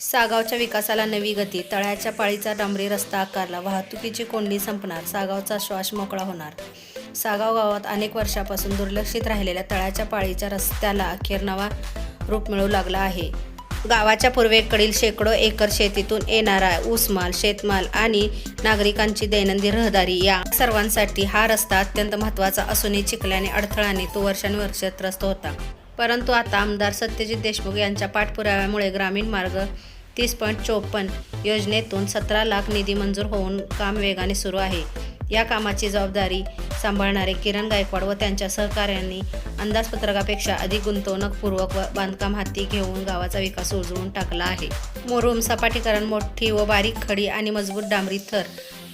सागावच्या विकासाला नवी गती तळ्याच्या पाळीचा डांबरी रस्ता आकारला वाहतुकीची कोंडी संपणार सागावचा श्वास मोकळा होणार. सागाव गावात अनेक वर्षापासून दुर्लक्षित राहिलेल्या तळ्याच्या पाळीच्या रस्त्याला अखेर नवा रूप मिळू लागला आहे. गावाच्या पूर्वेकडील शेकडो एकर शेतीतून येणारा ऊसमाल शेतमाल आणि नागरिकांची दैनंदिन रहदारी या सर्वांसाठी हा रस्ता अत्यंत महत्त्वाचा असूनही चिखल्याने अडथळाने तो वर्षानुवर्ष त्रस्त होता. परंतु आता आमदार सत्यजित देशमुख यांच्या पाठपुराव्यामुळे ग्रामीण मार्ग तीस पॉईंट चोपन्न योजनेतून सतरा लाख निधी मंजूर होऊन काम वेगाने सुरू आहे. या कामाची जबाबदारी सांभाळणारे किरण गायकवाड व त्यांच्या सहकाऱ्यांनी अंदाजपत्रकापेक्षा अधिक गुंतवणूकपूर्वक व बांधकाम हाती घेऊन गावाचा विकास उजळून टाकला आहे. मोरूम सपाटीकरण मोठी व बारीक खडी आणि मजबूत डांबरी थर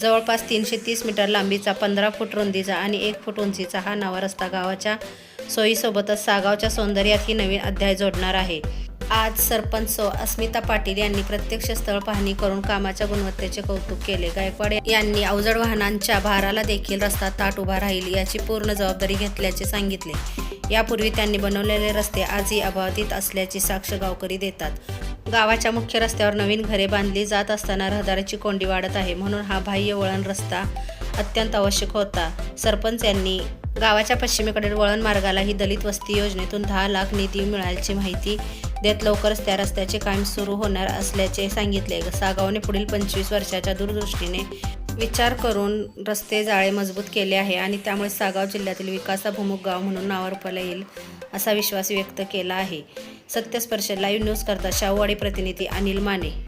जवळपास तीनशे तीस मीटर लांबीचा पंधरा फूट रुंदीचा आणि एक फूट उंचीचा हा नवा रस्ता गावाच्या सोयीसोबतच सागावच्या सौंदर्यात ही नवीन अध्याय जोडणार आहे. आज सरपंच अस्मिता पाटील यांनी प्रत्यक्ष स्थळ पाहणी करून कामाच्या गुणवत्तेचे कौतुक केले. गायकवाड यांनी अवजड वाहनांच्या भाराला देखील रस्ता ताट उभा राहील याची पूर्ण जबाबदारी घेतल्याचे सांगितले. यापूर्वी त्यांनी बनवलेले रस्ते आजही अबाधित असल्याची साक्ष गावकरी देतात. गावाच्या मुख्य रस्त्यावर नवीन घरे बांधली जात असताना रहदारीची कोंडी वाढत आहे म्हणून हा बाह्य वळण रस्ता अत्यंत आवश्यक होता. सरपंच यांनी गावाच्या पश्चिमेकडील वळण मार्गाला ही दलित वस्ती योजनेतून दहा लाख निधी मिळाल्याची माहिती देत लवकरच त्या रस्त्याचे काम सुरू होणार असल्याचे सांगितले. सागावने पुढील पंचवीस वर्षाच्या दूरदृष्टीने विचार करून रस्ते जाळे मजबूत केले आहे आणि त्यामुळे सागाव जिल्ह्यातील विकासाभिमुख गाव म्हणून नावारूपाला येईल असा विश्वास व्यक्त केला आहे. सत्यस्पर्श लाईव्ह न्यूज करता शाहूवाडी प्रतिनिधी अनिल माने.